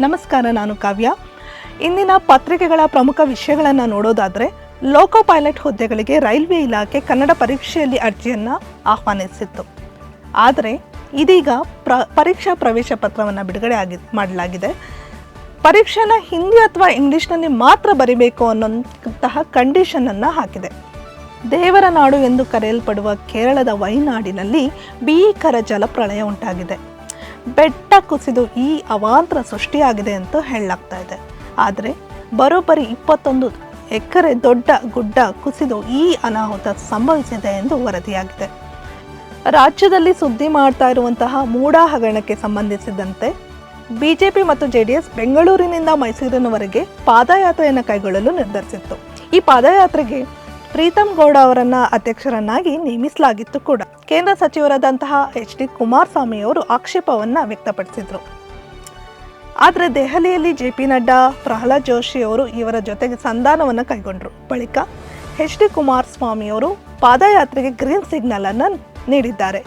ನಮಸ್ಕಾರ, ನಾನು ಕಾವ್ಯ. ಇಂದಿನ ಪತ್ರಿಕೆಗಳ ಪ್ರಮುಖ ವಿಷಯಗಳನ್ನು ನೋಡೋದಾದರೆ ಲೋಕೋ ಪೈಲಟ್ ಹುದ್ದೆಗಳಿಗೆ ರೈಲ್ವೆ ಇಲಾಖೆ ಕನ್ನಡ ಪರೀಕ್ಷೆಯಲ್ಲಿ ಅರ್ಜಿಯನ್ನು ಆಹ್ವಾನಿಸಿತ್ತು. ಆದರೆ, ಇದೀಗ ಪ್ರ, ಪರೀಕ್ಷಾ ಪ್ರವೇಶ ಪತ್ರವನ್ನು ಬಿಡುಗಡೆ ಆಗಿ, ಮಾಡಲಾಗಿದೆ. ಪರೀಕ್ಷೆನ ಹಿಂದಿ ಅಥವಾ ಇಂಗ್ಲೀಷ್ನಲ್ಲಿ ಮಾತ್ರ ಬರಿಬೇಕು ಅನ್ನೋಂತಹ ಕಂಡೀಷನನ್ನು ಹಾಕಿದೆ. ದೇವರ ನಾಡು ಎಂದು ಕರೆಯಲ್ಪಡುವ ಕೇರಳದ ವೈನಾಡಿನಲ್ಲಿ ಭೀಕರ ಜಲಪ್ರಳಯ ಉಂಟಾಗಿದೆ. ಬೆಟ್ಟ ಕುಸಿದು ಈ ಅವಾಂತರ ಸೃಷ್ಟಿಯಾಗಿದೆ ಅಂತ ಹೇಳಲಾಗ್ತಾ ಇದೆ. ಆದರೆ ಬರೋಬ್ಬರಿ ಇಪ್ಪತ್ತೊಂದು ಎಕರೆ ದೊಡ್ಡ ಗುಡ್ಡ ಕುಸಿದು ಈ ಅನಾಹುತ ಸಂಭವಿಸಿದೆ ಎಂದು ವರದಿಯಾಗಿದೆ. ರಾಜ್ಯದಲ್ಲಿ ಸುದ್ದಿ ಮಾಡ್ತಾ ಇರುವಂತಹ ಮೂಡ ಹಗರಣಕ್ಕೆ ಸಂಬಂಧಿಸಿದಂತೆ ಬಿಜೆಪಿ ಮತ್ತು ಜೆಡಿಎಸ್ ಬೆಂಗಳೂರಿನಿಂದ ಮೈಸೂರಿನವರೆಗೆ ಪಾದಯಾತ್ರೆಯನ್ನು ಕೈಗೊಳ್ಳಲು ನಿರ್ಧರಿಸಿತ್ತು. ಈ ಪಾದಯಾತ್ರೆಗೆ ಪ್ರೀತಮ್ ಗೌಡ ಅವರನ್ನ ಅಧ್ಯಕ್ಷರನ್ನಾಗಿ ನೇಮಿಸಲಾಗಿತ್ತು ಕೂಡ. ಕೇಂದ್ರ ಸಚಿವರಾದಂತಹ ಎಚ್ ಡಿ ಕುಮಾರಸ್ವಾಮಿ ಅವರು ಆಕ್ಷೇಪವನ್ನ ವ್ಯಕ್ತಪಡಿಸಿದ್ರು. ಆದರೆ ದೆಹಲಿಯಲ್ಲಿ ಜೆ ಪಿ ನಡ್ಡಾ, ಪ್ರಹ್ಲಾದ್ ಜೋಶಿ ಅವರು ಇವರ ಜೊತೆಗೆ ಸಂಧಾನವನ್ನು ಕೈಗೊಂಡರು. ಬಳಿಕ ಎಚ್ ಡಿ ಕುಮಾರಸ್ವಾಮಿ ಅವರು ಪಾದಯಾತ್ರೆಗೆ ಗ್ರೀನ್ ಸಿಗ್ನಲ್ ಅನ್ನು ನೀಡಿದ್ದಾರೆ.